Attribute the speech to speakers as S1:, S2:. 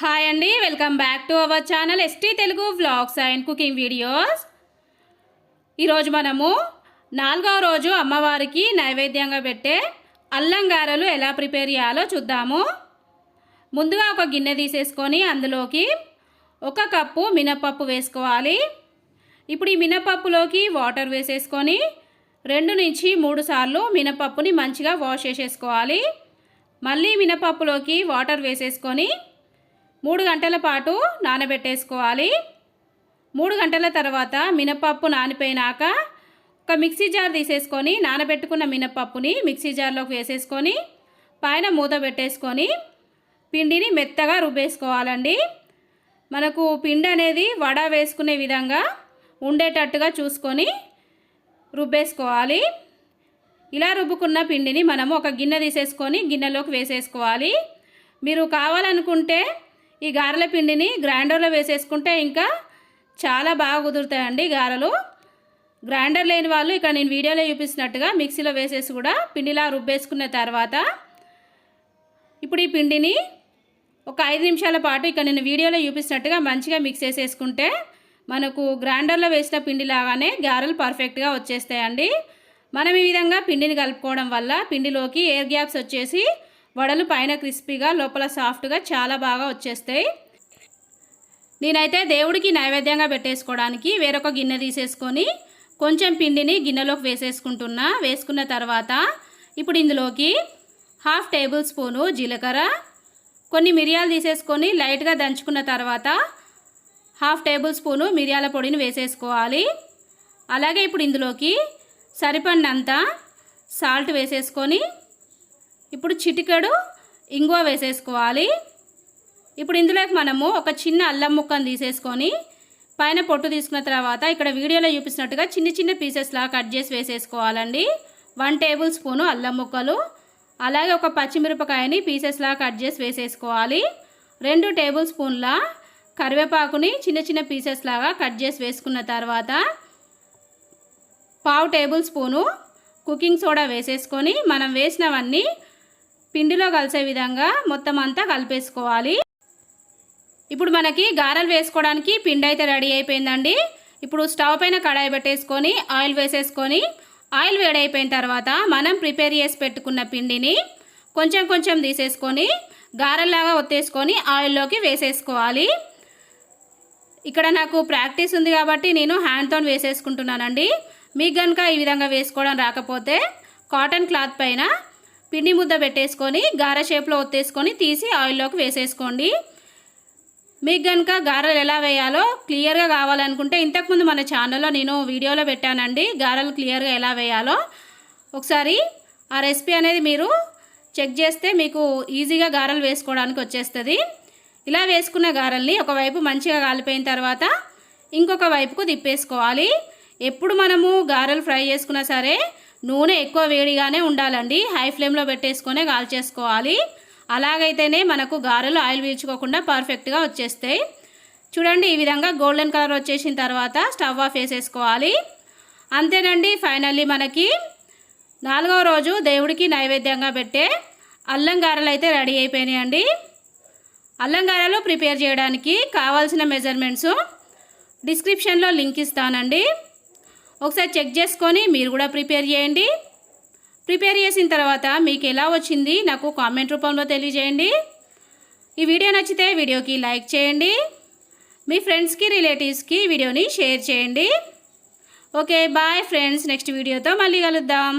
S1: Hi అండి welcome back to our channel ST Telugu vlogs and cooking videos. ఈరోజు మనము నాలుగవ రోజు అమ్మవారికి నైవేద్యంగా పెట్టే అల్లం గారెలు ఎలా ప్రిపేర్ చేయాలో చూద్దాము. ముందుగా ఒక గిన్నె తీసేసుకొని అందులోకి ఒక కప్పు మినపప్పు వేసుకోవాలి. ఇప్పుడు ఈ మినపప్పులోకి వాటర్ వేసేసుకొని రెండు నుంచి మూడు సార్లు మినపప్పుని మంచిగా వాష్ చేసేసుకోవాలి. మళ్ళీ మినపప్పులోకి వాటర్ వేసేసుకొని మూడు గంటల పాటు నానబెట్టేసుకోవాలి. మూడు గంటల తర్వాత మినపప్పు నానిపోయినాక ఒక మిక్సీ జార్ తీసేసుకొని నానబెట్టుకున్న మినపప్పుని మిక్సీ జార్లోకి వేసేసుకొని పైన మూత పెట్టేసుకొని పిండిని మెత్తగా రుబ్బేసుకోవాలండి. మనకు పిండి అనేది వడ వేసుకునే విధంగా ఉండేటట్టుగా చూసుకొని రుబ్బేసుకోవాలి. ఇలా రుబ్బుకున్న పిండిని మనము ఒక గిన్నె తీసేసుకొని గిన్నెలోకి వేసేసుకోవాలి. మీరు కావాలనుకుంటే ఈ గారెల పిండిని గ్రైండర్లో వేసేసుకుంటే ఇంకా చాలా బాగా కుదురుతాయండి గారెలు. గ్రైండర్ లేని వాళ్ళు ఇక్కడ నేను వీడియోలో చూపిస్తున్నట్టుగా మిక్సీలో వేసేసి కూడా పిండిలా రుబ్బేసుకున్న తర్వాత ఇప్పుడు ఈ పిండిని ఒక ఐదు నిమిషాల పాటు ఇక్కడ నేను వీడియోలో చూపిస్తున్నట్టుగా మంచిగా మిక్స్ చేసేసుకుంటే మనకు గ్రైండర్లో వేసిన పిండి లాగానే గారెలు పర్ఫెక్ట్గా వచ్చేస్తాయండి. మనం ఈ విధంగా పిండిని కలుపుకోవడం వల్ల పిండిలోకి ఎయిర్ గ్యాప్స్ వచ్చేసి వడలు పైన క్రిస్పీగా లోపల సాఫ్ట్గా చాలా బాగా వచ్చేస్తాయి. నేనైతే దేవుడికి నైవేద్యంగా పెట్టేసుకోవడానికి వేరొక గిన్నె తీసేసుకొని కొంచెం పిండిని గిన్నెలోకి వేసేసుకుంటున్నా. వేసుకున్న తర్వాత ఇప్పుడు ఇందులోకి హాఫ్ టేబుల్ స్పూను జీలకర్ర కొన్ని మిరియాలు తీసేసుకొని లైట్గా దంచుకున్న తర్వాత హాఫ్ టేబుల్ స్పూను మిరియాల పొడిని వేసేసుకోవాలి. అలాగే ఇప్పుడు ఇందులోకి సరిపడినంత సాల్ట్ వేసేసుకొని ఇప్పుడు చిటికెడు ఇంగువ వేసేసుకోవాలి. ఇప్పుడు ఇందులోకి మనము ఒక చిన్న అల్లం ముక్కను తీసేసుకొని పైన పొట్టు తీసుకున్న తర్వాత ఇక్కడ వీడియోలో చూపిస్తున్నట్టుగా చిన్న చిన్న పీసెస్లా కట్ చేసి వేసేసుకోవాలండి. వన్ టేబుల్ స్పూను అల్లం ముక్కలు. అలాగే ఒక పచ్చిమిరపకాయని పీసెస్లా కట్ చేసి వేసేసుకోవాలి. రెండు టేబుల్ స్పూన్ల కరివేపాకుని చిన్న చిన్న పీసెస్ లాగా కట్ చేసి వేసుకున్న తర్వాత పావు టేబుల్ స్పూను కుకింగ్ సోడా వేసేసుకొని మనం వేసినవన్నీ పిండిలో కలిసే విధంగా మొత్తం అంతా కలిపేసుకోవాలి. ఇప్పుడు మనకి గారెలు వేసుకోవడానికి పిండి అయితే రెడీ అయిపోయిందండి. ఇప్పుడు స్టవ్ పైన కడాయి పెట్టేసుకొని ఆయిల్ వేసేసుకొని ఆయిల్ వేడైపోయిన తర్వాత మనం ప్రిపేర్ చేసి పెట్టుకున్న పిండిని కొంచెం కొంచెం తీసేసుకొని గారెల్లాగా ఒత్తేసుకొని ఆయిల్లోకి వేసేసుకోవాలి. ఇక్కడ నాకు ప్రాక్టీస్ ఉంది కాబట్టి నేను హ్యాండ్తో వేసేసుకుంటున్నానండి. మీకు కనుక ఈ విధంగా వేసుకోవడం రాకపోతే కాటన్ క్లాత్ పైన పిండి ముద్ద పెట్టేసుకొని గార షేప్లో ఒత్తేసుకొని తీసి ఆయిల్లోకి వేసేసుకోండి. మీకు కనుక గారెలు ఎలా వేయాలో క్లియర్గా కావాలనుకుంటే ఇంతకుముందు మన ఛానల్లో నేను వీడియోలో పెట్టానండి. గారెలు క్లియర్గా ఎలా వేయాలో ఒకసారి ఆ రెసిపీ అనేది మీరు చెక్ చేస్తే మీకు ఈజీగా గారెలు వేసుకోవడానికి వచ్చేస్తుంది. ఇలా వేసుకున్న గారెల్ని ఒకవైపు మంచిగా కాలిపోయిన తర్వాత ఇంకొక వైపుకు తిప్పేసుకోవాలి. ఎప్పుడు మనము గారెలు ఫ్రై చేసుకున్నా సరే నూనె ఎక్కువ వేడిగానే ఉండాలండి. హై ఫ్లేమ్లో పెట్టేసుకొని కాల్చేసుకోవాలి అలాగైతేనే మనకు గారెలు ఆయిల్ పీల్చుకోకుండా పర్ఫెక్ట్గా వచ్చేస్తాయి. చూడండి ఈ విధంగా గోల్డెన్ కలర్ వచ్చేసిన తర్వాత స్టవ్ ఆఫ్ వేసేసుకోవాలి అంతేనండి ఫైనల్లీ మనకి నాలుగవ రోజు దేవుడికి నైవేద్యంగా పెట్టే అల్లం గారెలు అయితే రెడీ అయిపోయినాయండి. అల్లం గారెలు ప్రిపేర్ చేయడానికి కావాల్సిన మెజర్మెంట్స్ డిస్క్రిప్షన్లో లింక్ ఇస్తానండి. ఒకసారి చెక్ చేసుకొని మీరు కూడా ప్రిపేర్ చేయండి. ప్రిపేర్ చేసిన తర్వాత మీకు ఎలా వచ్చింది నాకు కామెంట్ రూపంలో తెలియజేయండి. ఈ వీడియో నచ్చితే వీడియోకి లైక్ చేయండి. మీ ఫ్రెండ్స్కి రిలేటివ్స్కి వీడియోని షేర్ చేయండి. Okay bye friends. నెక్స్ట్ వీడియోతో మళ్ళీ కలుద్దాం.